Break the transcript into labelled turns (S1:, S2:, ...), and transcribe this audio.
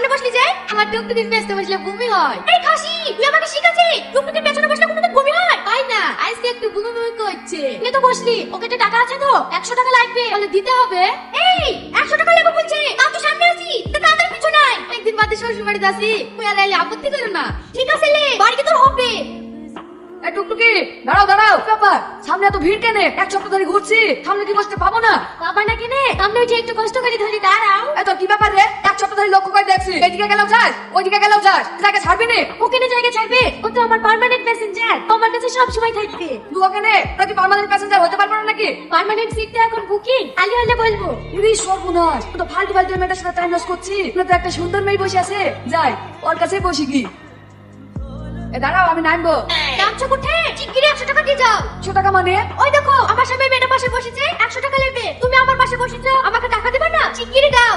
S1: সামনে বসলি যে? আমার টুকটুকির পেছনে বসলে বমি হয়। এই খাসি তুই আমাকে শিখাচ্ছি? টুকটুকির পেছনে বসলে কোনোদিন বমি হয়? তাই না? আজকে একটু বমি বমি করছে। তুই তো বসলি ওকে তো টাকা আছে তো? একশো টাকা লাগবে বলে দিতে হবে। এই একশো টাকা লাগবে বলছে। তাও তো সামনে আছি তো তাদের পিছু নাই। একদিন বাদে শ্বশুর বাড়িতে আসি তুই আর এলে আপত্তি করো না। ঠিক আছে লে বাড়ি কি তোর হবে।
S2: এই টুকটুকি দাঁড়াও দাঁড়াও। ব্যাপার? সামনে এত ভিড় কেনে? এক সপ্তাহ ধরে ঘুরছি সামনে কি বসতে পাবো না?
S1: বাবা না কেনে? সামনে উঠে একটু কষ্ট করে ধরে দাঁড়াও।
S2: এত কি ব্যাপার রে? এক সপ্তাহ ধরে লক্ষ্য করে দেখছি এইদিকে গেলেও যাস ওইদিকে গেলেও যাস। জায়গা ছাড়বি নি?
S1: ওখানে জায়গা ছাড়বে। ও তো আমার পার্মানেন্ট প্যাসেঞ্জার আমার কাছে সব সময় থাকবে।
S2: তুই ওখানে? তোর কি পার্মানেন্ট প্যাসেঞ্জার হতে পারব না নাকি?
S1: পার্মানেন্ট সিটটা এখন বুকিং খালি হলে বলব।
S2: ইরি সর্বনাশ। ও তো ফালতু ফালতু মেয়েটার সাথে টাইম লস করছি। না তো একটা সুন্দর মেয়ে বসে আছে। যাই ওর কাছে বসি কি এ দাঁড়াও আমি নামবো।
S1: নামছো কোথায়? চিকিরে একশো টাকা দিয়ে যাও।
S2: একশো টাকা মানে?
S1: ওই দেখো আমার সামনে মেয়েটা পাশে বসেছে। একশো টাকা লাগবে। তুমি আমার পাশে বসেছো আমাকে টাকা দেবে না? চিকিরে দাও।